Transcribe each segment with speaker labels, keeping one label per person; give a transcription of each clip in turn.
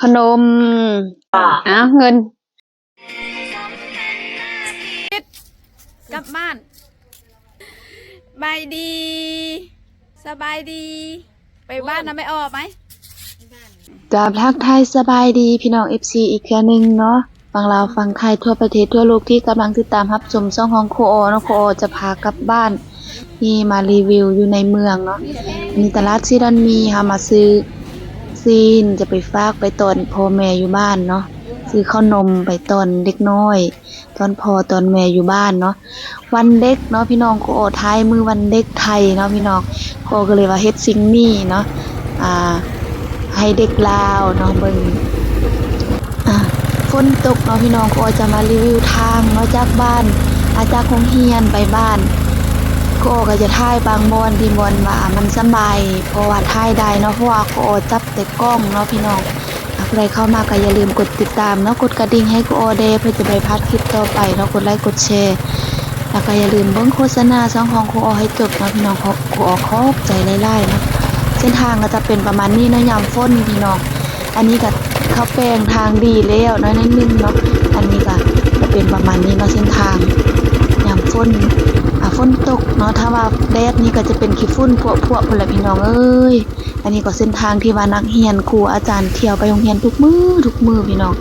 Speaker 1: ขนมอ้าวเงิน
Speaker 2: กลับบ้านบายดี สบายดี ไปบ้านนะไม่ออกไหม
Speaker 1: กราบทักทายสบายดีพี่น้อง FC อีกแค่ยหนึงเนาะฟังลาวฟังไทยทั่วประเทศทั่วโลกที่กำลังติดตามรับชมช่องของโคโอเนาะโคโอจะพากลับบ้านที่มารีวิวอยู่ในเมืองเนาะมีตลาดซีดอนมีค่ะมาซื้อ ซีนจะไปฝากไปตอนพ่อแม่อยู่บ้านเนาะซื้อข้าวนมไปตอนเด็กน้อย ตอนพ่อตอนแม่อยู่บ้านเนาะวันเด็กเนาะพี่น้องโคโอท้ายมือวันเด็กไทยเนาะพี่น้องโคก็เลยว่าเฮ็ดสิ่งนี้เนาะอ่าให้เด็กลาวเนาะเบิ่งอะฝนตกเนาะพี่น้องก็จะมารีวิวทางเนาะจากบ้านอาจากโรงเรียนไปบ้าน โกก็จะถ่ายบางบอนที่บอนว่ามันสบายเพราะว่าถ่ายได้เนาะเพราะว่าก็จับแต่กล้องเนาะพี่น้องใครเข้ามาก็อย่าลืมกดติดตามเนาะกดกระดิ่งให้ก็อเดเพื่อจะไปพลาดคลิปต่อไปเนาะกดไลค์กดแชร์แล้วก็อย่าลืมเบิ่งโฆษณาช่องของครูอให้จบเนาะพี่น้องขอครูอขอบใจหลายๆเนาะเส้นทางก็จะเป็นประมาณนี้เนาะยามฝนพี่น้องอันนี้ก็เขาแปลงทางดีแล้วน้อยนิดนึงเนาะอันนี้ก็จะเป็นประมาณนี้เนาะเส้นทางยามฝน ฝนตกเนาะถ้าว่าแดดนี่ก็จะเป็นขี้ฝุ่นพวกพวกพุ่นลพี่น้องเอ้ยอันนี้ก็เส้นทางที่ว่านักเรียนครูอาจารย์เที่ยวไปโรงเรียนทุกมือทุกมือพี่น้อง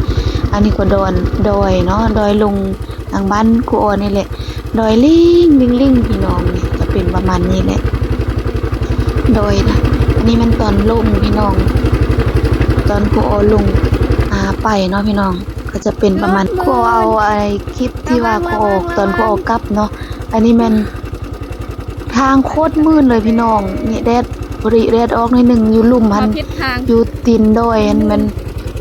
Speaker 1: อันนี้ก็ดอนดอยเนาะดอยลงทางบ้านครูออนี่แหละ ดอยลิงลิงลิงพี่น้องนี่จะเป็นประมาณนี้แหละโดยนะอันนี้มันตอนลงพี่น้อง ตอนครูโอลงอาไปเนาะพี่น้อง ก็จะเป็นประมาณครูเอาอะไรคลิปที่ว่าครูโอตอนครูโอกลับเนาะอันนี้มันทางโคตรมืดเลยพี่น้องนี่แดดบริแดดออกหนิดหนึ่งอยู่ลุ่ม
Speaker 2: มา
Speaker 1: หัน
Speaker 2: พิษทาง
Speaker 1: อยู่ตีนดอยอันมัน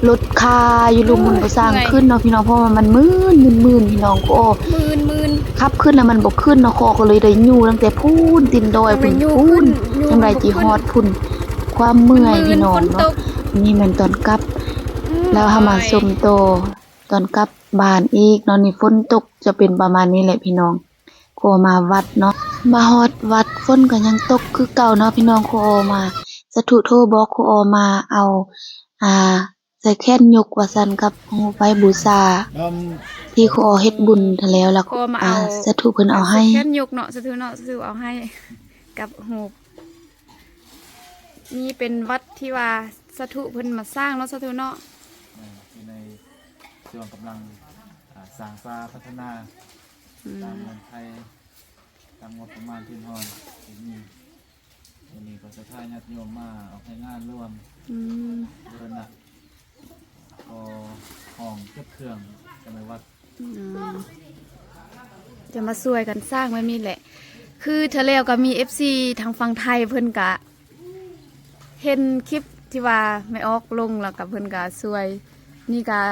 Speaker 1: รถคาอยู่ลุ่มมันบ่สร้าง
Speaker 2: เหนื่อย
Speaker 1: ขึ้นเนาะพี่น้องเพราะว่ามันมืดมืดๆพี่น้องครูโอ
Speaker 2: มืนมืน
Speaker 1: ขับขึ้นแล้วมันบกขึ้นเนาะคอก็เลยได้อยู่ตั้งแต่พูนตินดอย
Speaker 2: มั
Speaker 1: พุ่
Speaker 2: น
Speaker 1: น
Speaker 2: อยู่
Speaker 1: พู
Speaker 2: ขึ้
Speaker 1: น
Speaker 2: นอยู่
Speaker 1: จังไรจี
Speaker 2: ขึ้
Speaker 1: ฮ
Speaker 2: น
Speaker 1: อดพุ่นความเมื่อยพี่น้อง
Speaker 2: ฝนต
Speaker 1: เนาะ
Speaker 2: ก
Speaker 1: นี่มันตอนกลับ แล้วเฮามาสมโต ตอนกลับบ้านอีกเนาะนี่ฝนตกจะเป็นประมาณนี้แหละพี่น้องโคมาวัดเนาะมาฮอดวัดฝนก็ยังตกคือเก่าเนาะพี่น้องโคมาสถุโทรบอกโคมาเอาอ่าใส่แค่นยกว่าซั่นกับฮูไว้บูชา
Speaker 3: ด
Speaker 1: ที่โคเฮ็ดบุญทะแล้วแล้ว
Speaker 2: โคมา
Speaker 1: อ่า
Speaker 2: เอา
Speaker 1: สถุเพิ่นเอาให้
Speaker 2: แค่นยกเนาะสะทือเนาะสะทือเอาให้กับหูบนี่เป็นวัดที่ว่าสะถุเพิ่นมาสร้างเนาะสะทือเนาะำ
Speaker 3: อยู่ใน ช่วงกำลังอ่าสร้างสาพัฒนา
Speaker 2: อื
Speaker 3: ตาม
Speaker 2: ม
Speaker 3: เงินไทยตามงบประมาณที่ฮอนที่นี่วันนี้ก็จะพาญาติโยมมาออกให้งานร่วม
Speaker 2: อืม
Speaker 3: บูรณะก็ห้องเก็บเครื่องกันในวัด
Speaker 2: อืมจะมาช่วยกันสร้างไม่มีแหละ คือเธอแล้วก็มี FC ทางฝั่งไทยเพิ่นกะ เห็นคลิปที่ว่าไม่ออกลงแล้วกับเพิ่นกะช่วย นี่กะ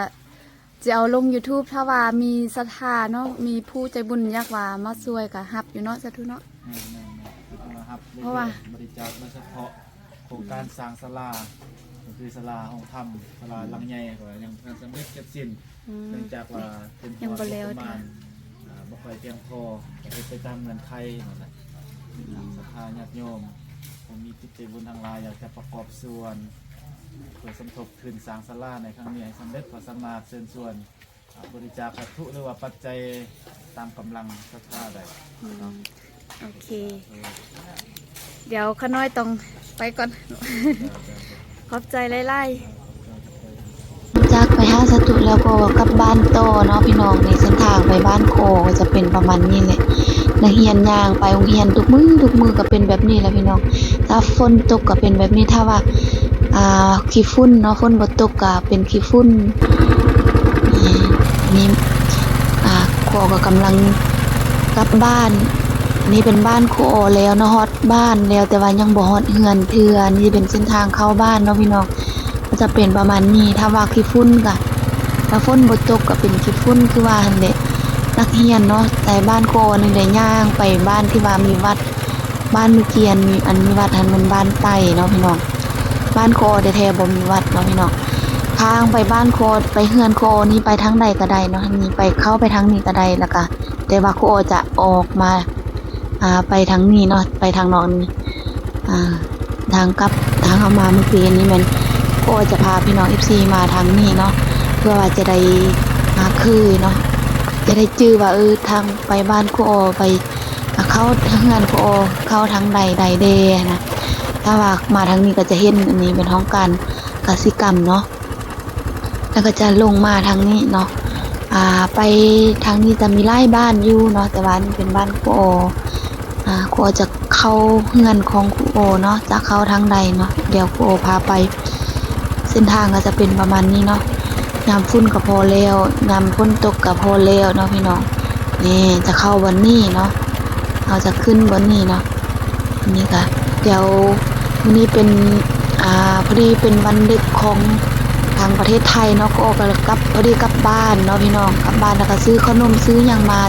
Speaker 2: จะเอาลง YouTube ถ้าว่ามีศรัทธาเนาะมีผู้ใจบุญอยากว่ามาช่วยกะฮับอยู่เนาะสาธุเนาะ
Speaker 3: แม่แม่แม่เอาละครับ
Speaker 2: เพราะว่า
Speaker 3: บริจาคโดยเฉพาะโครงการสร้างศาลาก็คือศาลาห้องธรรมศาลาลังใหญ่ก็ยังทันสำเร็จเสร็จสิ้น
Speaker 2: อืม
Speaker 3: เนื่องจากว่าเป็น
Speaker 2: ยังบ่แล้ว
Speaker 3: ประมาณอ่าบ่ค่อยเพียงพอก็เป็นไปตามเงินไขนั่นแหละศรัทธาญาติโยมผมมีจิตใจบุญทางหลายอยากจะประกอบส่วน เพื่อสมทบทุนสร้างศาลาในครั้งนี้ให้สำเร็จพอสามารถเชิญชวนอ่าบริจาควัตถุหรือว่าปัจจัยตามกำลังศรัทธาได้เนาะ
Speaker 2: โอเค
Speaker 3: เออ
Speaker 2: เดี๋ยวข้าน้อยต้องไปก่อน ขอบใจไล่
Speaker 1: จากไปห้าสตุแล้วก็กลับบ้านโตอเนาะพี่น้องในเส้นทางไปบ้านโคก็จะเป็นประมาณนี้แหละนักเรียนย่างไปโรงเรียนทุกมือทุกมือก็เป็นแบบนี้แหละพี่น้อง ถ้าฝนตกก็เป็นแบบนี้ถ้าว่า อ่าขี้ฝุ่นเนาะฝนบ่ตกก็เป็นขี้ฝุ่นอ่านี่อ่าโคก็กำลังกลับบ้านนนี้เป็นบ้านโคแล้วเนาะฮอดบ้านแล้วแต่ว่ายังบ่ฮอดเฮือนเทือนี่เป็นเส้นทางเข้าบ้านเนาะพี่น้องก็จะเป็นประมาณนี้ถ้าว่าขี้ฝุ่นก็ถ้าฝนบ่ตกก็เป็นขี้ฝุ่นคือว่าหั่นแหละนักเรียนเนาะแต่บ้านโคนี่ได้ย่างไปบ้านที่ว่ามีวัดบ้านมีเกียนมีอันมีวัดหันมันบ้านไต้เนาะพี่น้อง บ้านโคแท้ๆบ่มีวัดเนาะพี่น้องทางไปบ้านโคไปเฮือนโคนี่ไปทางใดก็ได้เนาะทางนี้ไปเข้าไปทางนี้ก็ได้แล้วก็แต่ว่าโคจะออกมาอ่าไปทางนี้เนาะไปทางนอกนี้อ่าทางกลับทางเข้ามาเมื่อกี้นี้มันโคจะพาพี่น้อง FC มาทางนี้เนาะเพื่อว่าจะได้มาคือเนาะจะได้จื้อว่าเออทางไปบ้านกูออไปเข้าทางงานกูออเข้าทางใดใดเดนะ ถ้าว่ามาทางนี้ก็จะเห็นอันนี้เป็นห้องการกสิกรรมเนาะแล้วก็จะลงมาทางนี้เนาะอ่าไปทางนี้จะมีไร่บ้านอยู่เนาะแต่ว่านี่เป็นบ้านครูโออ่าครูโอจะเข้าเฮือนของครูโอเนาะจะเข้าทางใดเนาะเดี๋ยวครูโอพาไป เส้นทางก็จะเป็นประมาณนี้เนาะยามฝุ่นก็พอแล้วยามฝนตกก็พอแล้วเนาะพี่น้องนี่จะเข้าบนนี้เนาะเราจะขึ้นบนนี้เนาะนนี้ค่ะเดี๋ยว วันนี้เป็นอ่าพอดีเป็นวันเด็กของทางประเทศไทยเนาะก็ออกกลับพอดีกลับบ้านเนาะพี่น้องกลับบ้านแล้วก็ซื้อขนมซื้อหยังมา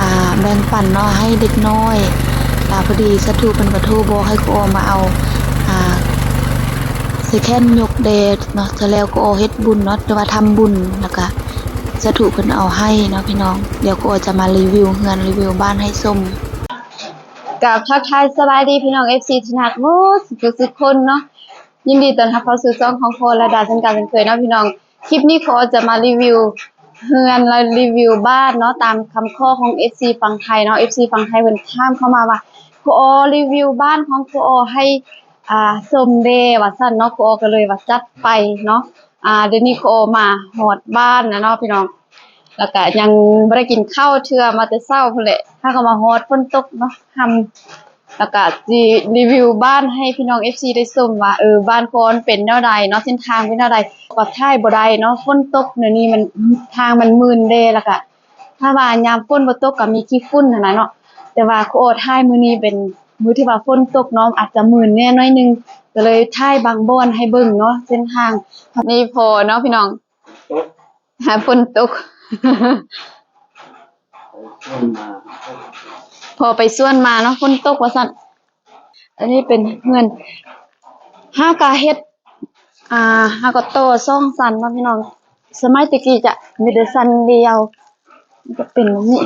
Speaker 1: อ่าแบ่งปันเนาะให้เด็กน้อยอ่าพอดีสถูเป็นกระทูบอกให้โกมาเอาอ่าสแค่นยกเดชเนาะจะแล้วก็เฮ็ดบุญเนาะหรือว่าทำบุญแล้วก็สถูเพิ่นเอาให้เนาะพี่น้อง เดี๋ยวก็จะมารีวิวเฮือนรีวิวบ้านให้ชม
Speaker 2: กับทักทายสบายดีพี่น้อง FC ทุกท่านโอ้สุขสุขคนเนาะยินดีต้อนรับเข้าสู่ช่องของโคและดาเช่นกันเช่นเคยเนาะพี่น้องคลิปนี้โคจะมารีวิวเฮือนและรีวิวบ้านเนาะตามคำข้อของ FC ฝั่งไทยเนาะ FC ฝั่งไทยเพิ่นถามเข้ามาว่าโครีวิวบ้านของโคให้อ่าสมเดว่าซั่นเนาะโคก็เลยว่าจัดไปเนาะอ่าเดี๋ยวนี้โคมาฮอดบ้านนะเนาะพี่น้อง แล้วก็ยังบ่ได้กินข้าวเทื่อมาแต่เช้าพุ่นแหละถ้าก็มาฮอดฝนตกเนาะทำแล้วก็สิรีวิวบ้านให้พี่น้อง FC ได้ชมว่าเออบ้านคนเป็นแนวใดเนาะเส้นทางเป็นแนวใดก็ท้ายบ่ได้เนาะฝนตกเดี๋ยวนี้มันทางมันมืนเด้แล้วก็ถ้าว่ายามฝนบ่ตกก็มีขี้ฝุ่นนั่นน่ะเนาะแต่ว่าโคโอท้ายมื้อนี้เป็นมื้อที่ว่าฝนตกเนาะอาจจะมืนแน่น้อยหนึงก็เลยท้ายบางบ่อนให้เบิ่งเนาะเส้นทางนี่พอเนาะพี่น้องหาฝนตก พอไปส่วนมาเนาะฝนตกว่าสั่นอันนี้เป็นเงินห้ากาเฮ็ด อ่าห้ากาโตซ่องสันเนาะพี่น้อง สมัยตะกี้จะมีแต่สันเดียวจะเป็นแบบนี้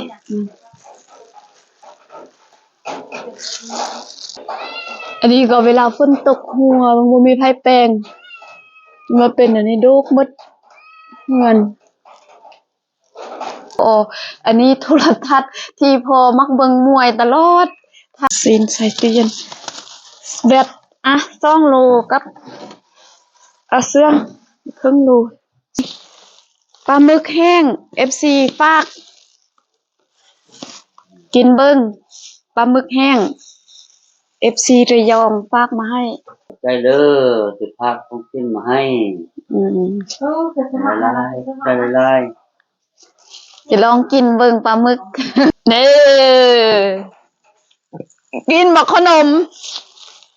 Speaker 2: อันนี้ก็เวลาฝนตกหัวมันมีไผแปลงมาเป็นอันนี้โดกมดเงิน โอ้อันนี้โทรทัศน์ที่พอมักเบิ่งมวยตลอดซีนใส่ตู้เย็นแบตอะ2โลกับเอาเสื่องครึ่งโลปลาหมึกแห้ง FC ฝาก กินเบิ่งปลาหมึกแห้ง FC ระยองฝากมาให้
Speaker 4: ได้เด้อสิพาของกินมาให้
Speaker 2: อืม
Speaker 4: ละลายได้ละลาย
Speaker 2: จะลองกินเบิ่งปลาหมึกเด้อกินบักขนม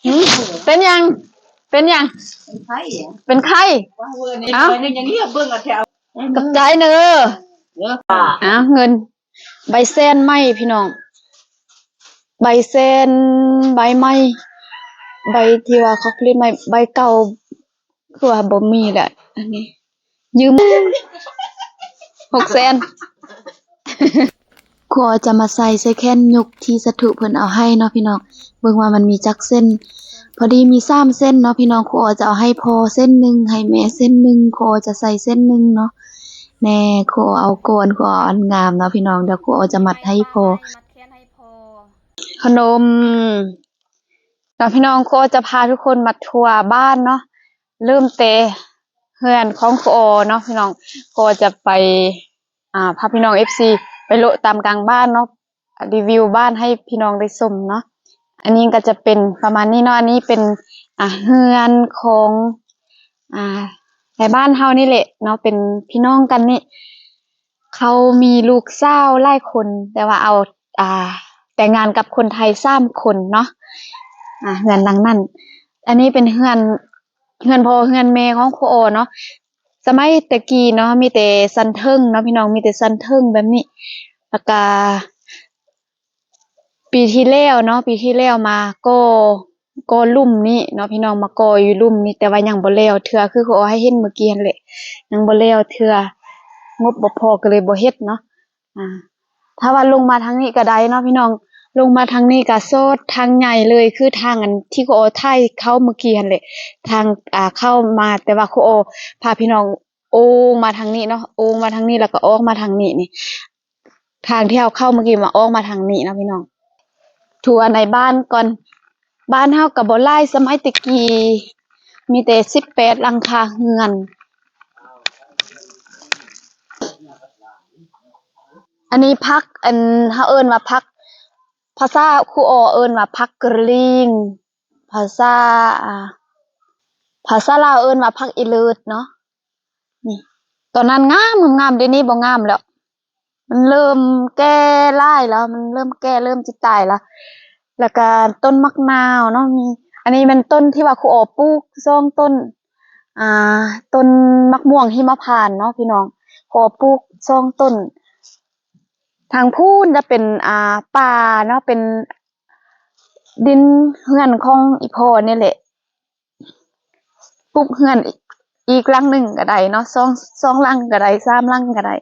Speaker 2: หืมเป็นยัง เป็นยังเป็นไข้เอ้ากับใจเนอะอ้าวเงิน ใบเส้นไหมพี่น้อง ใบเส้นใบไม้ใบที่ว่าเขาเรียกไม้ใบเก่าคือว่าบ่มีแหละอันนี้ ยืมหกแสน
Speaker 1: ครูจะมาใส่ใส่แค่นยุกที่สถูเพิ่นเอาให้เนาะพี่น้องเบิ่งว่ามันมีจักเส้น พอดีมีสามเส้นเนาะพี่น้องครูจะเอาให้พอเส้นหนึ่งให้แม่เส้นหนึ่งครูจะใส่เส้นหนึ่งเนาะแน่ครูเอาโกนครูเอาอันงามเนาะพี่น้องเดี๋ยวครูจะมัดให้พอ
Speaker 2: ขนมแล้วพี่น้องโคจะพาทุกคนมาทัวร์บ้านเนาะเริ่มเตะเฮือนของโคเนาะพี่น้องโคจะไป อ่าพาพี่น้องเอฟซีไปโละตามกลางบ้านเนาะรีวิวบ้านให้พี่น้องได้ชมเนาะอันนี้ก็จะเป็นประมาณนี้เนาะอันนี้เป็นอ่าเฮือนของอ่าในบ้านเฮานี่แหละเนาะเป็นพี่น้องกันนี่เขามีลูกสาวหลายคน แต่ว่าเอาอ่า แต่งงานกับคนไทยสามคนเนาะอ่าเฮือนหลังนั่นอันนี้เป็นเฮือนเฮือนพ่อเฮือนแม่ของครูโอเนาะ สมัยตะกี้เนาะมีแต่สันเทิงเนาะพี่น้องมีแต่สันเทิงแบบนี้แล้วก็ปีที่แล้วเนาะปีที่แล้วมาก็ก็ลุ่มนี้เนาะพี่น้องมาก่อยู่ลุ่มนี้แต่ว่ายังบ่แล้วเทื่อคือครูโอให้เห็นเมื่อกี้นั่นแหละยังบ่แล้วเทื่องบบ่พอก็เลยบ่เฮ็ดเนาะอ่าถ้าว่าลงมาทางนี้ก็ได้เนาะพี่น้อง ลงมาทางนี้ก็โซดทางใหญ่เลยคือทางอันที่โคโอไทยเข้าเมื่อกี้หั่นแหละทางอ่าเข้ามาแต่ว่าโคโอพาพี่น้องโอ้มาทางนี้เนาะโอ้มาทางนี้แล้วก็ออกมาทางนี้นี่ ทางที่เอาเข้าเมื่อกี้มาออกมาทางนี้นะพี่น้องทัวร์ในบ้านก่อนบ้านเฮาก็บ่หลายสมัยตะกี้มีแต่18หลังคาเรือนอันนี้พักอันเฮาเอิ้นว่าพัก ภาษาครูออเอิ้นว่าพักกระลิง ภาษา อ่า ภาษาลาวเอิ้นว่าพักอีเลิศเนาะ นี่ ตอนนั้นงามงามเดี๋ยวนี้บ่งามแล้ว มันเริ่มแก่ลายแล้ว มันเริ่มแก่เริ่มจะตายแล้วแล้วก็ต้นมักนาวเนาะมี อันนี้เป็นต้นที่ว่าครูออปลูกสองต้น อ่า ต้นมักม่วงหิมพานต์เนาะพี่น้องครูออปลูกสองต้น ทางพูนจะเป็นอ่าป่าเนาะเป็นดินเฮือนของอีพ่อนี่แหละปลูกเฮือนอีกลังหนึ่งก็ได้เนาะสองสองลังก็ได้สามลังก็ได้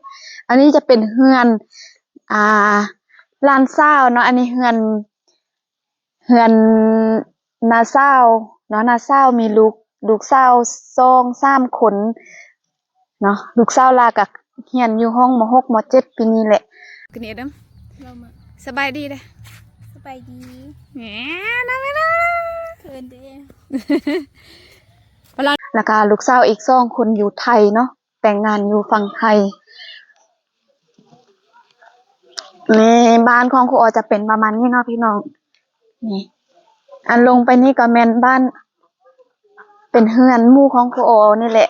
Speaker 2: อันนี้จะเป็นเฮือนอ่าลานเศร้าเนาะอันนี้เฮือนเฮือนนาเศร้าเนาะนาเศร้ามีลูกลูกเศร้าสองสามคนเนาะลูกเศร้าลากับเฮียนอยู่ห้องมหกมเจ็ดปีนี้แหละ
Speaker 5: กันนี่เด้อ
Speaker 6: เรามา
Speaker 5: สบายดีเด้อ
Speaker 6: สบายดี
Speaker 5: แหมนะแม่นะ
Speaker 6: เคินเด้
Speaker 2: แล้วก็ลูกสาวอีกสองคนอยู่ไทยเนาะแต่งงานอยู่ฝั่งไทยนี่บ้านของครูออจะเป็นประมาณนี้เนาะพี่น้องนี่ อันลงไปนี่ก็แมนบ้าน เป็นเฮือนหมู่ของครูออนี่แหละ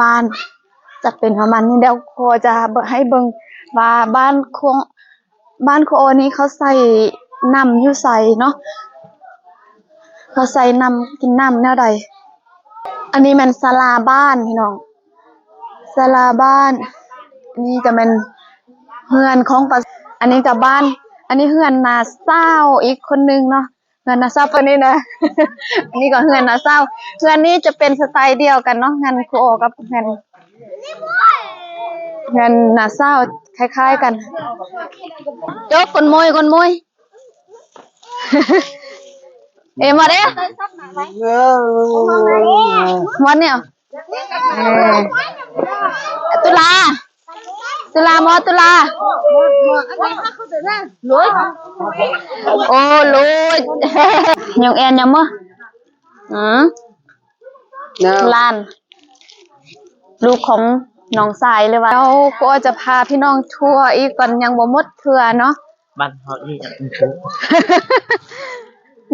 Speaker 2: บ้าน จะเป็นประมาณนี้เดี๋ยวครจะให้เบิงว่าบ้านของบ้านครูออนี้เขาใส่น้ำอยู่ใส่เนาะเขาใส่น้ำกินน้ำแนวใดอันนี้มันศาลาบ้านพี่น้องศาลาบ้านนนี้จะเป็นเฮือนของปะอันนี้กับบ้าน อันนี้เฮือนนาเศร้าอีกคนนึงเนาะเฮือนนาเศร้าคนนี้นะอันนี้ก็เฮือนนาเศร้าเฮือนนี้จะเป็นสไตล์เดียวกันเนาะงานคูโอกับงาน งานนาเศร้าคล้ายๆกันโจ๊กคนมวยคนมวยเอ็มมาเด้วันเนี่ยเออตุลาตุลามอตุลาลุยโอ้ลุยยังแอนยังมั้อืมลาน ลูกของน้องสายเลยว่าเราก็จะพาพี่น้องทัวร์อีกก่อนยังบ่หมดเทื่อเนาะ
Speaker 4: บ้านเขานี่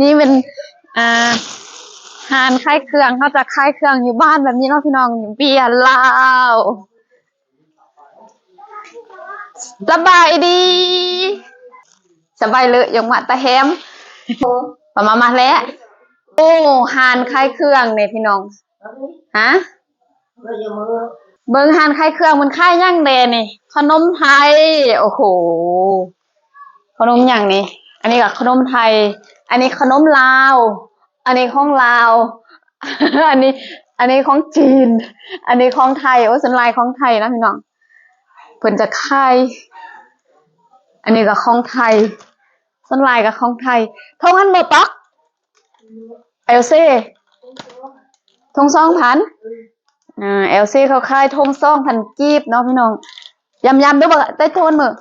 Speaker 2: นี่เป็นอ่าหานค่ายเครื่องเขาจะค่ายเครื่องอยู่บ้านแบบนี้เนาะพี่น้องเบียร์ลาวสบายดีสบายเลยยังมาตะแฮมประมามาแล้วโอ้หานค่ายเครื่องเนี่ยพี่น้องฮะ เบิ่งหานค่เครื่องมันค่ย่างแดนี่ ขนมไทย โอ้โห ขนมอย่างนี้ อันนี้กับขนมไทย อันนี้ขนมลาว อันนี้ของลาว อันนี้ อันนี้ของจีน อันนี้ของไทย โอ้สันลายของไทยนะพี่น้องเพิ่นจะค่อันนี้ก็ของไทยสันลายกับของไทยทงอันโมปักเอลซีทงสองพัน อ่าเอลซีเขาค่ายทงสองพันกีบเนาะพี่น้องยำยำด้วยบอกได้ทนมือ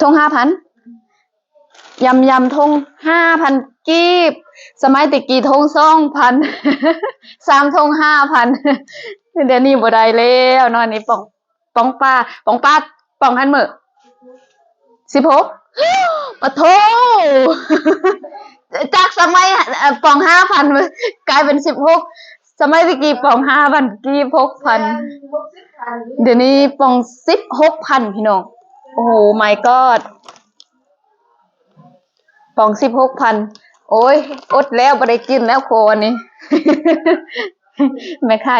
Speaker 2: ทงห้าพันยำยำทงห้าพันกีบ สมัยตะกี้ทงสองพันสามทงห้าพันเดี๋ยวนี้บ่ได้แล้วนอนนี่ป่องป่องป้าป่องป้าป่องหันมือสิบหกปะโทจากสมัยป่องห้าพันกลายเป็นสิบหก สมัยตะกี้ปองห้าพันกีบหกพันเดี๋ยวนี้ปองสิบหกพันพี่น้อง โอ้โห my god ปองสิบหกพันโอ้ย อดแล้วไม่ได้กินแล้วโคนนี้แม่ใค้า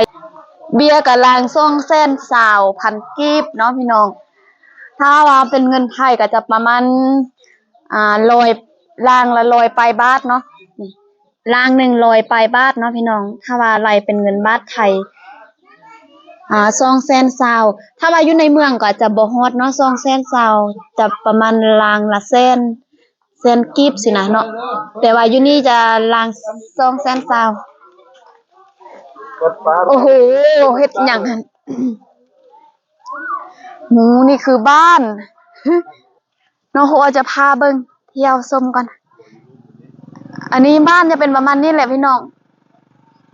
Speaker 2: เบียร์กับลางซ่องเส้นสาวพันกีบเนาะพี่น้อง ถ้าว่าเป็นเงินไทยก็จะประมาณอ่าลอยลางละลอยไปบาทเนาะ ลางหนึ่งลอยปลายบาทเนาะพี่น้อง ถ้าว่าไรเป็นเงินบาทไทยอ่าซองแสนซาวถ้าว่าอยู่ในเมืองก็จะบ่ฮอดเนาะซองแสนซาวจะประมาณลางละแสนแสนกีบสินะเนาะแต่ว่าอยู่นี่จะลางซองแสนซาวโอ้โหเฮ็ดหยังหั่นหูนี่คือบ้านน้องโฮจะพาเบิ่งเที่ยวชมก่อน อันนี้บ้านจะเป็นประมาณนี้แหละพี่น้อง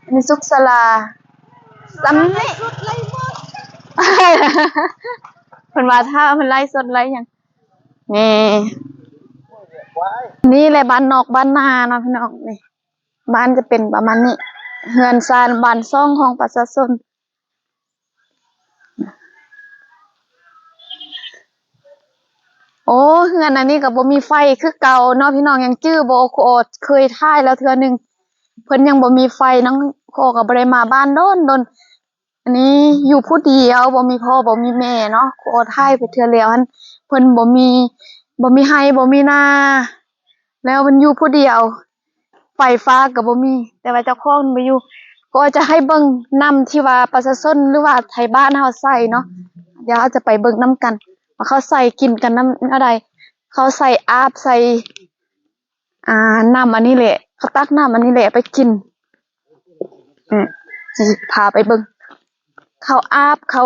Speaker 2: อันนี้ซุกสลาซ้ำนี่เพิ่นว่าถ้าเพิ่นไล่สดไล่หยังนี่นี่แหละบ้านนอกบ้านนานะพี่น้องนี่บ้านจะเป็นประมาณนี้เฮือนซานบ้านซ่องของประชาชน โอ้เฮือนอันนี้ก็บ่มีไฟคือเก่าเนาะพี่น้องยังจื้อบ่โอเคยท่ายแล้วเทื่อหนึงเพิ่นยังบ่มีไฟน้องโคก็บ่ได้มาบ้านโดนโดนอันนี้อยู่ผู้เดียวบ่มีพ่อบ่มีแม่เนาะโอ้ทายไปเทื่อแล้วหันเพิ่นบ่มีบ่มีไห้บ่มีนาแล้วมันอยู่ผู้เดียว ไฟฟ้าก็บ่มี แต่ว่าเจ้าของบ่อยู่ก็จะให้เบิ่งน้ำที่ว่าประชาชนหรือว่าไทยบ้านเฮาใส่เนาะเดี๋ยวเราจะไปเบิ่งน้ำกัน ว่าเขาใส่กินกันน้ำอะไร เขาใส่อาบใส่ อ่าน้ำอันนี้แหละ เขาตักน้ำอันนี้แหละไปกินอืมพาไปเบิ่งเขาอาบเขา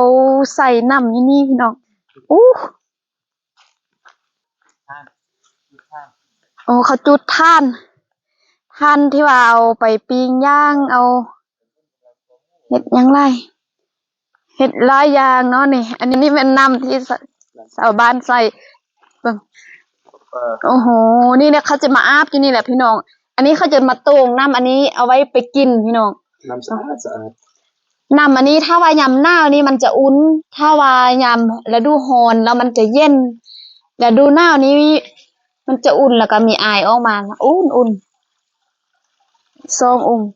Speaker 2: ใส่น้ำอยู่นี่พี่น้องอู้โอ้เขาจุดท่านท่านที่ว่าเอาไปปิ้งย่างเอาเห็ดยังไรเห็ดลายยางเนาะนี่ อันนี้นี่เป็นน้ำที่ ชาวบ้านใส่เบิ่งโอ้โห นี่เนี่ยเขาจะมาอาบอยู่นี่แหละพี่น้อง อันนี้เขาจะมาตวงน้ำอันนี้เอาไว้ไปกินพี่น้อง
Speaker 7: น้ำสะอาดสะอาด
Speaker 2: น้ำอันนี้ถ้าว่ายามหนาวนี่มันจะอุ่น ถ้าว่ายามฤดูร้อนแล้วมันจะเย็นฤดูหนาวนี้มันจะอุ่นแล้วก็มีอายออกมา อุ่นอุ่นซององค์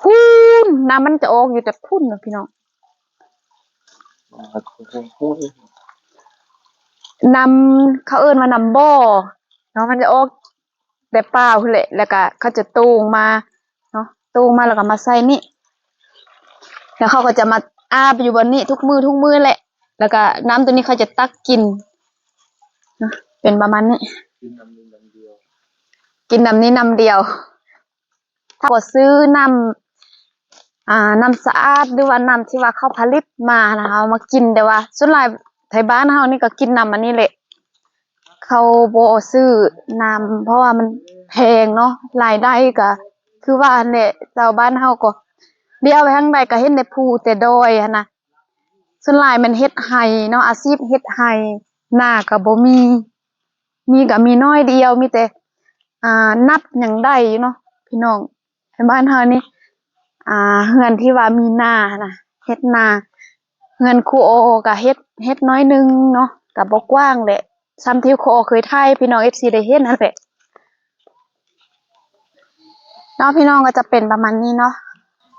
Speaker 2: พูนน้ำมันจะออกอยู่แต่พุ่นนะพี่น้อง นำเขาเอิ้นว่านำบ่อเนาะมันจะออกแต่เปล่าพุ่นแหละแล้วก็เขาจะตูงมาเนาะตูงมาแล้วก็มาใส่นี่แล้วเขาก็จะมาอาบอยู่บนนี้ทุกมือทุกมือแหละ แล้วก็น้ำตัวนี้เขาจะตักกินนะเป็นประมาณนี้ กินน้ำนี้น้ำเดียวถ้าว่าซื้อน้ำอ่าน้ำสะอาดหรือว่าน้ำที่ว่าเขาผลิตมานะคะมากินแต่ว่าส่วนหลาย ไทยบ้านเฮานี่ก็กินน้ำอันนี้แหละ เขาบ่ซื้อน้ำเพราะว่ามันแพงเนาะรายได้ก็คือว่าเนี่ยชาวบ้านเฮาก็เดียวไปทางใดก็เฮ็ดในภูแต่ดอยหั้นนะส่วนหลายมันเฮ็ดไห้เนาะอาชีพเฮ็ดไห้หน้าก็บ่มี มีก็มีน้อยเดียวมีแต่ อ่านับหยังได้อยู่เนาะพี่น้องในบ้านเฮานี่อ่าเฮือนที่ว่ามีนานะเฮ็ดนา เฮือนครูโอก็เฮ็ดเฮ็ดน้อยหนึงเนาะก็บ่กกว้างแหละซ้ำที่ครูโอเคยถ่ายพี่น้อง FC ได้เห็นนั่นแหละเนาะพี่น้องก็จะเป็นประมาณนี้เนาะ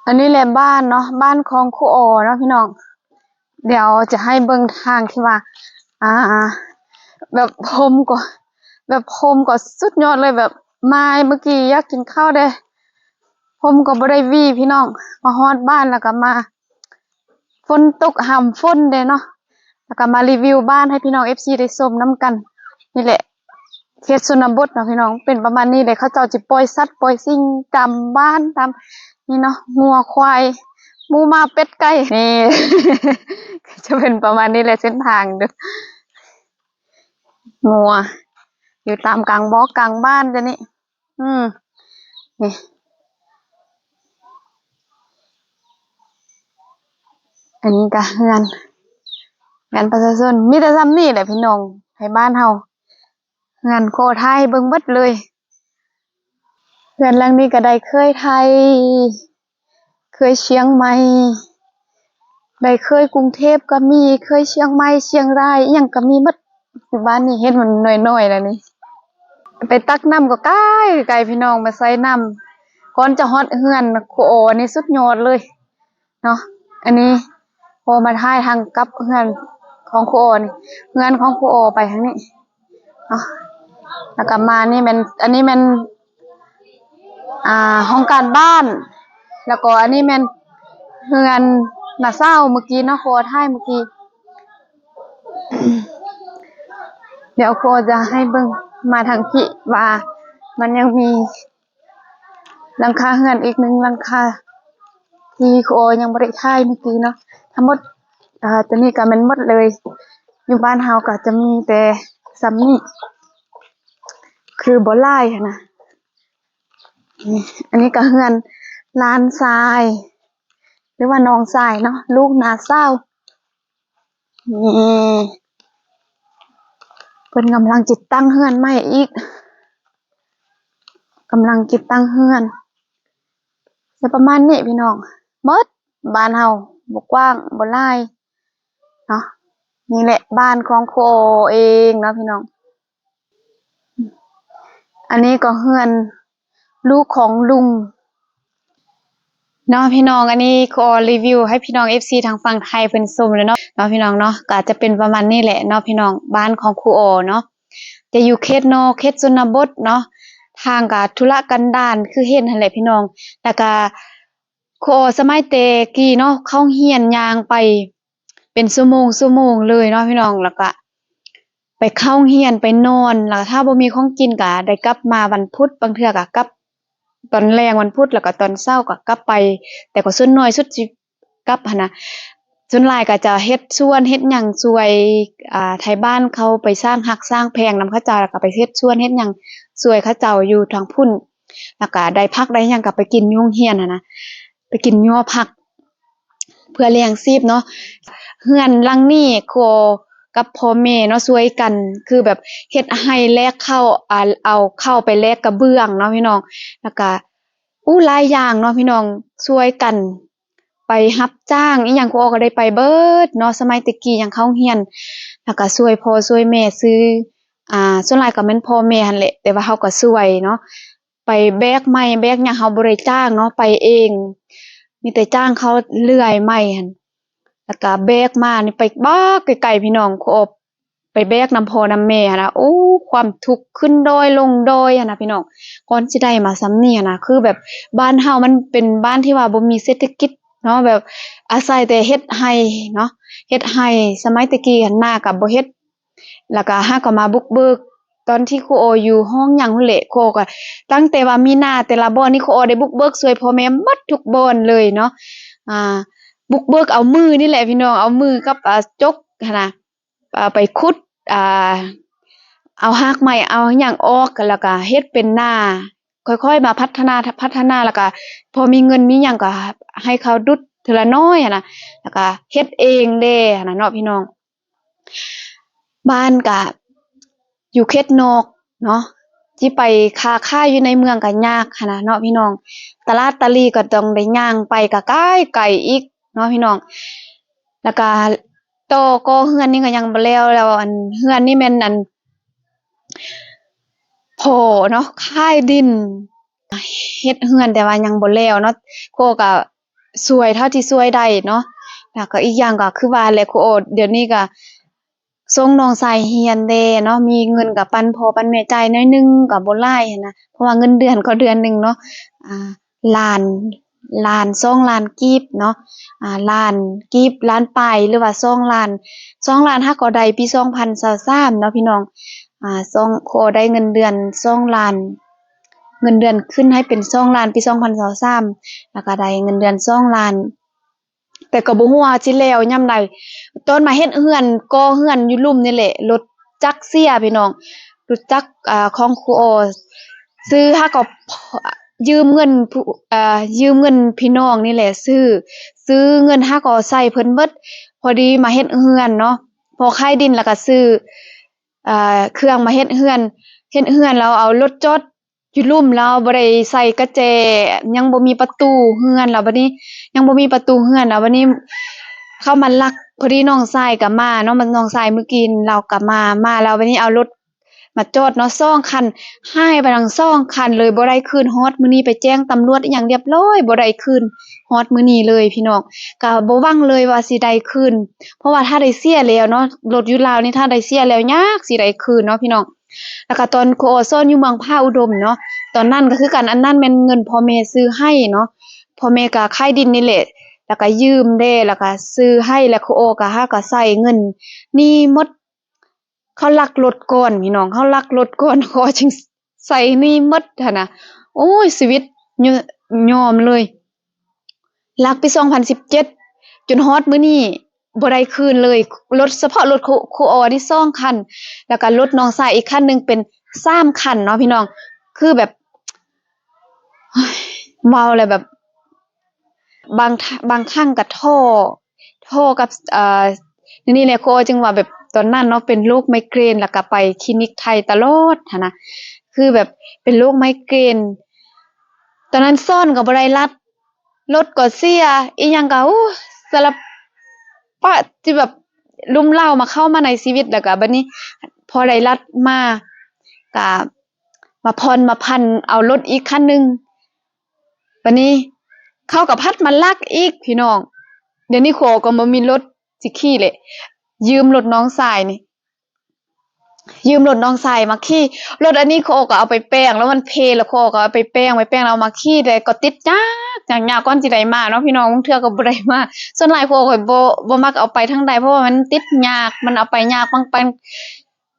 Speaker 2: อันนี้แหละบ้านเนาะบ้านของครูโอเนาะพี่น้อง เดี๋ยวจะให้เบิ่งทางที่ว่า อ่า แบบพรมก็แบบพรมก็สุดยอดเลยแบบมาเมื่อกี้อยากกินข้าวเด้พรมก็บ่ได้วีพี่น้อง มาฮอดบ้านแล้วก็มา นตกห่ำฝนเด้เนาะแล้วก็มารีวิวบ้านให้พี่น้อง FC ได้ชมนํกัน นี่แหละเขตชนบทเนาะพี่น้องเป็นประมาณนี้เลยเขาเจ้าจิปล่อยสัตว์ปล่อยสิ่งตามบ้านตามนี่เนาะงัวควายมูมาเป็ดไก่นี่จะเป็นประมาณนี้เลยเส้นทางเด้องัว อยู่ตามกลางบอกกลางบ้านจะนี่อืมนี่ อันนี้ก็เฮือนงานประชาชนมีแต่ซ้ำนี่แหละพี่น้องให้บ้านเฮางานโคไทยเบิ่งเบิดเลยเพื่อนหลังนี้ก็ได้เคยไทย เคยเชียงใหม่ได้เคยกรุงเทพก็มีเคยเชียงใหม่เชียงรายอิหยังก็มีหมดบ้านนี้เฮ็ดมันน้อยๆแล้วนี่ไปตักน้ำก็ไกลไกลพี่น้องมาใส่น้ำก่อนจะฮอดเฮือนโคโออันนี้สุดยอดเลยเนาะอันนี้ โคมาท้ายทางกับเฮือนของโคโอนี่เฮือนของโคโอไปทางนี้เนาะแล้วก็มานี่มันอันนี้มันอ่าห้องการบ้าน แล้วก็อันนี้มันเฮือนน่ะเศร้าเมื่อกี้เนาะโคท่ายเมื่อกี้เดี๋ยวโคจะให้เบิ่งมาทางพี่ว่ามันยังมีหลังคาเฮือนอีกหนึ่งหลังคา ที่โคยังบ่ได้ท่ายเมื่อกี้เนาะทั้งหมดอ่าตัวนี้ก็แมันหมดเลย อยู่บ้านเฮาก็จะมีแต่ซัมนี่คือบ่หลายนะอันนี้ก็เฮือนลานทราย หรือว่าน้องทรายเนาะลูกนาเศร้านี่เพิ่นกำลังจิตตั้งเฮือนใหม่อีกกำลังจิตตั้งเฮือนจะประมาณนี้พี่น้อง หมดบ้านเฮาบกว้างบ่ลายเนาะนี่แหละบ้านของโคเองเนาะพี่น้อง อันนี้ก็เฮือนลูกของลุงเนาะพี่น้องอันนี้ขอรีวิวให้พี่น้อง FC ทางฝั่งไทยเพิ่นชมเลยเนาะเนาะพี่น้องเนาะก็จะเป็นประมาณนี้แหละเนาะพี่น้องบ้านของครูโอเนาะจะอยู่เขตนอกเขตชนบทเนาะทางก็ธุระกันดารคือเห็นหั่นแหละพี่น้องแล้วก็ โอสมัยแต่กี้เนาะเข้าเฮียนยางไป เป็นชั่วโมงชั่วโมงเลยเนาะพี่น้องแล้วก็ไปเข้าเฮียนไปนอนแล้วถ้าบ่มีของกินก็ได้กลับมาวันพุธบางเทื่อก็กลับ ตอนแรงวันพุธแล้วก็ตอนเช้าก็กลับไป แต่ก็ส่วนน้อยสุดสิกลับหนนะส่วนหลายก็จะเฮ็ดส่วนเฮ็ดหยังช่วยอ่าไทยบ้านเขาไปสร้างหักสร้างแพงนำเขาเจ้าแล้วก็ไปเฮ็ดส่วนเฮ็ดหยังช่วยเขาเจ้าอยู่ทางพุ่นแล้วก็ได้พักได้หยังก็ไปกินยุ่งเฮียนนะ ไปกินยัวผัก เพื่อเลี้ยงชีพเนาะเฮือนลังนี้โคกับพ่อแม่เนาะช่วยกัน คือแบบเฮ็ดให้แลกเข้าวอ่าเอาเข้าไปแลกกระเบื้องเนาะพี่น้องแล้วก็อู้หลายอย่างเนาะพี่น้องช่วยกัน ไปรับจ้างอีหยังครูออก็ได้ไปเบิดเนาะสมัยตะกี้ยังเข้าเรียนแล้วก็ช่วยพ่อช่วยแม่ซื้ออ่าส่วนหลายก็แม่นพ่อแม่หั่นแหละแต่ว่าเฮาก็ช่วยเนาะ ไปแบกไม้แบกหยังเฮาบ่ได้จ้างเนาะไปเอง มีแต่จ้างเขาเลื่อยไม้หั่นแล้วก็แบกมานี่ไปบ้าไกลๆพี่น้องครูออไปแบกน้ำพอนำแม่หั้นะโอ้ความทุกข์ขึ้นดอยลงดอยนะพี่น้องก่อนสิได้มาซ้ำเนี่อะนะคือแบบบ้านเฮามันเป็นบ้านที่ว่าบ่มีเศรษฐกิจเนาะแบบอาศัยแต่เฮ็ดไร่เนาะเฮ็ดไร่สมัยตะกี้หน้าก็บ่เฮ็ดแล้วก็ห้าก็มาบุกเบิก ตอนที่ครูโออยู่ห้องหยังนั่นแหละครูโอก็ตั้งแต่ว่ามีหน้าแต่ละบ่อนนี่ครูโอได้บุกเบิกช่วยพ่อแม่หมดทุกบ่อนเลยเนาะอ่า บุกเบิกเอามือนี่แหละพี่น้องเอามือกับจกนะไปขุดอ่าเอาหากไม้เอาหยังออกแล้วก็เฮ็ดเป็นหน้า ค่อยๆ มาพัฒนาพัฒนาแล้วก็พอมีเงินมีหยังก็ให้เขาดุดทีละน้อยนะแล้วก็เฮ็ดเองเด้นะเนาะพี่น้องบ้านก็ อยู่เขตนอกเนาะที่ไปค้าขายอยู่ในเมืองก็ยากนะเนาะพี่น้องตลาดตะลีก็ต้องได้ย่างไปก็ไกลไกลอีกเนาะพี่น้อง แล้วก็โตก็เฮือนนี่ก็ยังบ่แล้วแล้วอันเฮือนนี่แม่นอันโผเนาะค่ายดินเฮ็ดเฮือนแต่ว่ายังบ่แล้วเนาะโคก็ช่วยเท่าที่ช่วยได้เนาะแล้วก็อีกอย่างก็คือว่าแหละโคเดี๋ยวนี้ก็ ส่งน้องชายเรียนเดเนาะมีเงินก็ปันพอปันแม่จ่ายน้อยหนึงก็บ่หลายหันนะเพราะว่าเงินเดือนก็เดือนหนึ่งเนาะอ่าล้านล้านสองล้านกีบเนาะอ่าล้านกีบล้านไปหรือว่าสองล้านสองล้านถ้าก็ได้ปี2023เนาะพี่น้องอ่าสองโคได้เงินเดือนสองล้าน เงินเดือนขึ้นให้เป็นสองล้านปี2023แล้วก็ได้เงินเดือนสองล้าน แต่ก็บ่ฮู้ว่าสิแล้วยามใดตอนมาเฮ็ดเฮือนก่อเฮือนอยู่ลุ่มนี่แหละรถจักรเสียพี่น้องรถจักรอ่าของครูโอซื้อหาก็ยืมเงินผู้อ่ายืมเงินพี่น้องนี่แหละ ซื้อ ซื้อเงินหาก็ใช้เพิ่นเบิดพอดีมาเฮ็ดเฮือนเนาะพอขายดินแล้วก็ซื้ออ่าเครื่องมาเฮ็ดเฮือนเฮ็ดเฮือนแล้วเอารถจอด อยู่ลุ่มแล้วบ่ได้ใส่กระแจ ยังบ่มีประตูเฮือนแล้วบัดนี้ ยังบ่มีประตูเฮือนแล้วบัดนี้ เข้ามาลักพอดีน้องชายก็มาเนาะมันน้องชายเมื่อกี้เราก็มามาแล้วบัดนี้เอารถมาจอดเนาะสองคันให้ไปทั้งสองคันเลยบ่ได้คืนฮอดมื้อนี้ไปแจ้งตำรวจอหยังเรียบร้อยบ่ได้คืนฮอดมื้อนี้เลยพี่น้องก็บ่หวังเลยว่าสิได้คืนเพราะว่าถ้าได้เสียแล้วเนาะรถอยู่ลาวนี่ถ้าได้เสียแล้วยากสิได้คืนเนาะพี่น้อง แล้วก็ตอนโคโอซอนอยู่เมืองพาอุดมเนาะตอนนั้นก็คือกันอันนั้นแม่นเงินพ่อแม่ซื้อให้เนาะพ่อแม่ก็ขายดินนี่แหละแล้วก็ยืมเด้แล้วก็ซื้อให้แล้วโคโอก็หาก็ใส่เงิน นี่มดเขาลักรถก่อนพี่น้องเขาลักรถก่อนขาจึงใส่นี่มดหั่นน่ะโอ้ยชีวิตยยอมเลยลักไปี2017จนฮอดมื้อนี้ บ่ได้คืนเลยรถเฉพาะรถครูครูออนี่2คัน แล้วก็รถน้องชายอีกคันหนึ่งเป็น3คันเนาะพี่น้อง คือแบบเฮ้ยเมาแล้วแบบ บางบางครั้งก็ท้อท้อกับเอ่อนี่แหละครูออจึงว่าแบบตอนนั้นเนาะเป็นโรคไมเกรนแล้วก็ไปคลินิกไทยตลอดนะคือแบบเป็นโรคไมเกรน ตอนนั้นซ่อนก็บ่ไดรัดรถก็เสียอีหยังก็อู้สาร ปะที่แบบลุ่มเล่ามาเข้ามาในชีวิตแล้วก็บัดนี้ พอได้รัดมาก็มาพรมาพันเอารถอีกคันหนึงบัดนี้เข้ากับพัดมาลักอีกพี่น้อง เดี๋ยวนี้โคก็บ่มีรถสิขี่เลยยืมรถน้องสายนี่ ยืมรถน้องใสายมาขี่รถอันนี้โคก็เอาไปแป้ง แล้วมันเพลแล้วโคก็เอาไปแป้งไปแป้งแล้วเอามาขี่ได้ก็ติดยากอย่ากยากก่อนสิไดมาเนาะพี่น้องบางเทื่อก็บได้มาส่วนหลายโคก็บ่บ่มักเอาไปทางใดเพราะว่ามันติดยากมันเอาไปยากบางไป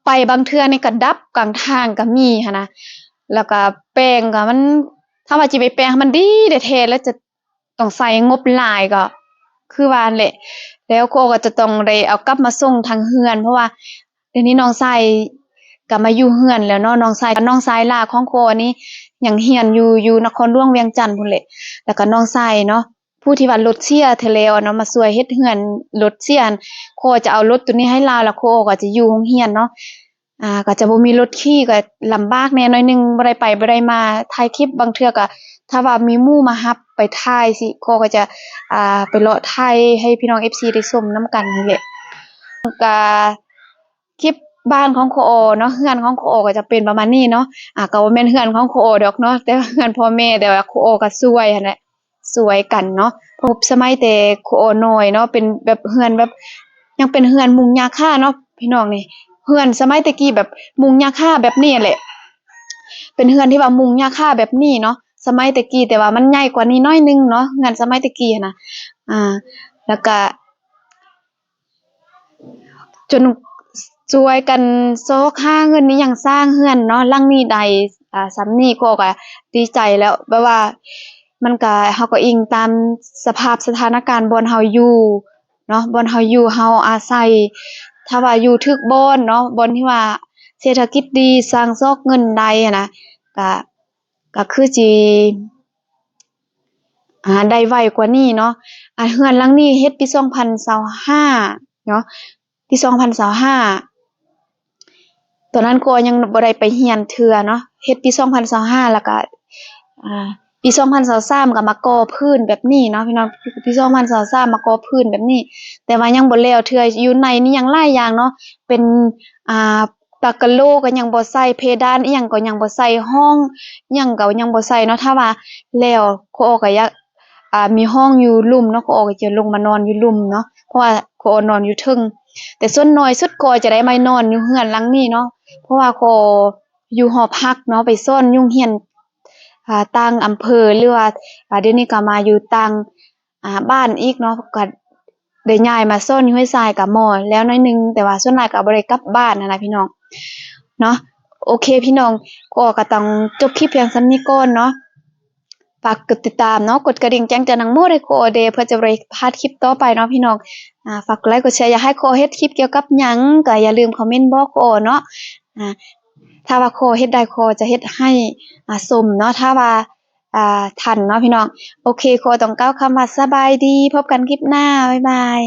Speaker 2: ไปบางเทื่อนี่ก็ดับกลางทางก็มีหันนะแล้วก็แป้งก็มัน ถ้าว่าสิไปแป้งมันดีแท้ๆแล้วจะต้องใส่งบลายก็ คือว่านั่นแหละแล้วโคก็จะต้องได้เอากลับมาส่งทางเฮือน เพราะว่า เดี๋ยวนี้น้องชายก็มาอยู่เฮือนแล้วเนาะน้องชายน้องชายลาของโคอันนี้อยังเฮียนอยู่อยู่นครหลวงเวียงจันทน์พุ่นแหละแล้วก็น้องชายเนาะผู้ที่ว่ารถเสียเทเลวเนาะมาช่วยเฮ็ดเฮือนรถเสียนโคจะเอารถตัวนี้ให้ลาแล้วโคก็จะอยู่โรงเรียนเนาะอ่าก็จะบ่มีรถขี่ก็ลำบากแน่น่อยหนึงบ่ได้ไปบ่ได้มาถ่ายคลิปบางเทื่อก็ถ้าว่ามีหมู่มารับไปถ่ายสิโคก็จะอ่าไปเลาะไทยให้พี่น้อง FC ได้ชมนํกันนี่แหละก็ คลิปบ้านของโคโอเนาะเฮือนของโคโอก็จะเป็นประมาณนี้เนาะอ่าก็บ่แม่นเฮือนของโคโอดอกเนาะแต่ว่าเฮือนพ่อแม่แต่ว่าโคโอก็สวยหั่นแหละสวยกันเนาะพบสมัยแต่โคโอน้อยเนาะเป็นแบบเฮือนแบบ ยังเป็นเฮือนมุงหญ้าคาเนาะพี่น้องนี่เฮือนสมัยตะกี้แบบมุงหญ้าคาแบบนี้แหละ เป็นเฮือนที่ว่ามุงหญ้าคาแบบนี้เนาะสมัยตะกี้แต่ว่ามันใหญ่กว่านี้น้อยนึงเนาะเฮือนสมัยตะกี้นนะอ่า แล้วก็จน ช่วยกันโซกห้าเงินนี้ยังสร้างเฮือนเนาะลังนี้ใดอ่าซ้ำนี้ก็ก็ดีใจแล้วแบบว่า มันก็เฮาก็อิงตามสภาพสถานการณ์บนเฮาอยู่เนาะบนเฮาอยู่เฮาอาศัย ถ้าว่าอยู่ถึกบนเนาะบนที่ว่าเศรษฐกิจดีสร้างซอกเงินได้นะก็ก็คือสิอ่าได้ไวกว่านี้เนาะอ่าเฮือนหลังนี้เฮ็ดปี2025เนาะปี2025 ตอนนั้นก็ยังบ่ได้ไปเรียนเทื่อเนาะเฮ็ดปี2025แล้วก็อ่าปี2023ก็มาก่อพื้นแบบนี้เนาะพี่น้องปี2023มาก่อพื้นแบบนี้ แต่ว่ายังบ่แล้วเทื่ออยู่ในนี่ยังหลายอย่างเนาะเป็นอ่าปากกะโลก็ยังบ่ใส่เพดานอีหยังก็ยังบ่ใส่ห้องอิหยังก็ยังบ่ใส่เนาะถ้าว่าแล้วโคก็อยากอ่ามีห้องอยู่ลุ่มเนาะก็ออกจะลงมานอนอยู่ลุ่มเนาะเพราะว่าโคนอนอยู่ทึ่งแต่ส่วนน้อยสุดก็จะได้มานอนอยู่เฮือนหลังนี้เนาะ เพราะว่าโคอยู่หอพักเนาะไปซ่อนยุ่งเฮียนต่างอำเภอหรือว่าเดี๋ยวนี้ก็มาอยู่ต่างบ้านอีกเนาะก็ได้ย้ายมาซ่อนอยู่ห้วยทรายกับหมอแล้วน้อยหนึงแต่ว่าส่วนหลายก็บ่ได้กลับบ้านนะนะพี่น้องเนาะโอเคพี่น้องก็ก็ต้องจบคลิปเพียงส่ำนี้ก่อนเนาะฝากกดติดตามเนาะกดกระดิ่งแจ้งเตือนนังโมได้โคเดเพื่อจะบ่ได้พลาดคลิปต่อไปเนาะพี่น้องอ่าฝากกดไลค์กดแชร์อยากให้โคเฮ็ดคลิปเกี่ยวกับหยังก็อย่าลืมคอมเมนต์บอกโคเนาะ อ่าถ้าว่าโคเฮ็ดได้โคจะเฮ็ดให้อ่าสมเนาะถ้าว่าอ่าทันเนาะพี่น้อง โอเคโคต้องก้าวคำว่าสบายดี พบกันคลิปหน้า บ๊ายบาย